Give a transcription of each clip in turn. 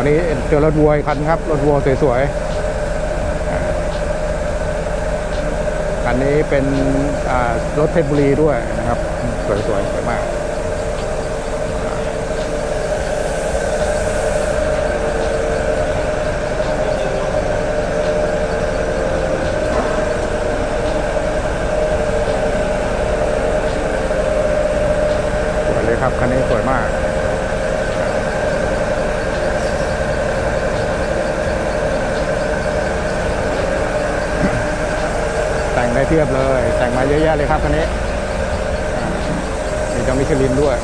วันนี้เจอรถวัวคันครับ รถวัวสวยๆคันนี้เป็นรถเพชรบุรีด้วยนะครับ สวยๆสวยมาก สวยเลยครับ คันนี้สวยมาก แต่ง ได้เทียบเลย แต่งมาเยอะแยะเลยครับคันนี้มีจ้ามิชลินด้วย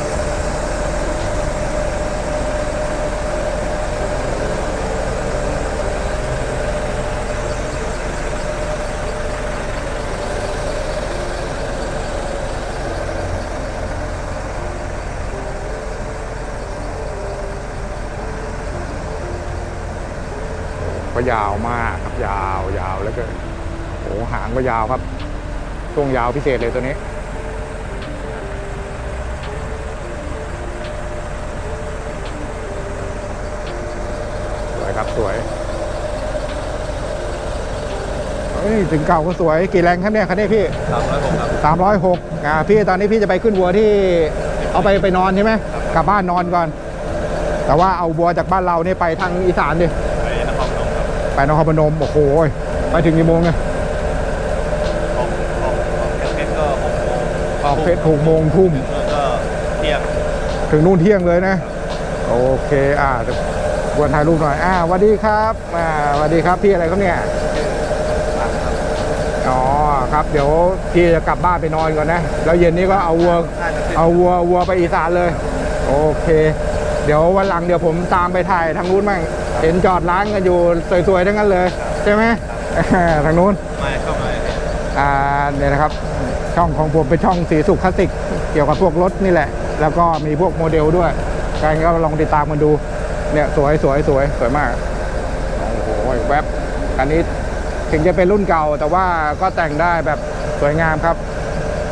ก็ยาวมากครับยาวยาวแล้วก็ โอ้หางก็ยาวครับ ช่วงยาวพิเศษเลยตัวนี้ สวยครับสวยเฮ้ยถึงเก่าก็สวยกี่แรงครับเนี่ยคันนี้พี่สามร้อยหกครับสามร้อยหกอ่าพี่ตอนนี้พี่จะไปขึ้นวัวที่เอาไปไปนอนใช่ไหมกลับบ้านนอนก่อน แต่ว่าเอาวัวจากบ้านเราเนี่ยไปทางอีสานดิไปนครพนมครับไปนครพนมโอ้โหไปถึงกี่โมงเนี่ย ออกออกออกจากเพชรก็หกโมง ออกเพชรหกโมงทุ่มแล้วก็เที่ยงถึงนู่นเที่ยงเลยนะ โอเคอ่าเดี๋ยววนถ่ายรูปหน่อยอ่าสวัสดีครับอ่าสวัสดีครับพี่อะไรครับเนี่ยตังครับอ๋อครับเดี๋ยวพี่จะกลับบ้านไปนอนก่อนนะ แล้วเย็นนี้ก็เอาวัวน่าจะขึ้นเอาวัววัวไปอีสานเลย โอเค เดี๋ยววันหลังเดี๋ยวผมตามไปถ่ายทางนู้นมั่งเห็นจอดร้านกันอยู่สวยๆทั้งนั้นเลย ใช่ไหม ทางนู้นไม่เข้ามาเลยอ่าเนี่ยนะครับ ช่องของผมเป็นช่องสีสุขคลาสสิก เกี่ยวกับพวกรถนี่แหละ แล้วก็มีพวกโมเดลด้วยการก็ลองติดตามกันดู เนี่ยสวยสวยสวยสวยมาก โอ้โหแวบอันนี้ถึงจะเป็นรุ่นเก่า แต่ว่าก็แต่งได้แบบสวยงามครับ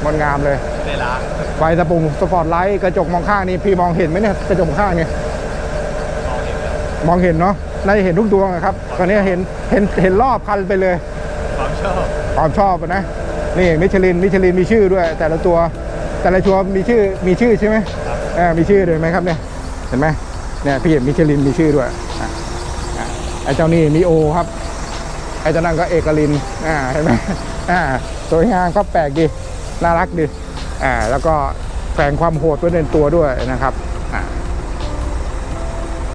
งดงามเลยไม่ได้ล้างไฟสปรุงสปอร์ตไลท์กระจกมองข้างนี่พี่มองเห็นไหมเนี่ยกระจกมองข้างเนี่ยมองเห็นแล้วมองเห็นเนาะน่าจะเห็นทุกดวงอะครับตอนนี้เห็นเห็นเห็นรอบคันไปเลยความชอบความชอบอะนะ นี่มิชลินมิชลินมีชื่อด้วย แต่ละตัวแต่ละตัวมีชื่อมีชื่อใช่ไหมครับมีชื่อด้วยไหมครับเนี่ยเห็นไหมเนี่ยพี่เห็นมิชลินมีชื่อด้วยไอ้เจ้านี่มีโอครับไอ้เจ้านั่นก็เอกลินอ่าเห็นไหมอ่าสวยงามก็แปลกดีน่ารักดีอ่าแล้วก็แฝงความโหดไว้ในตัวด้วยนะครับ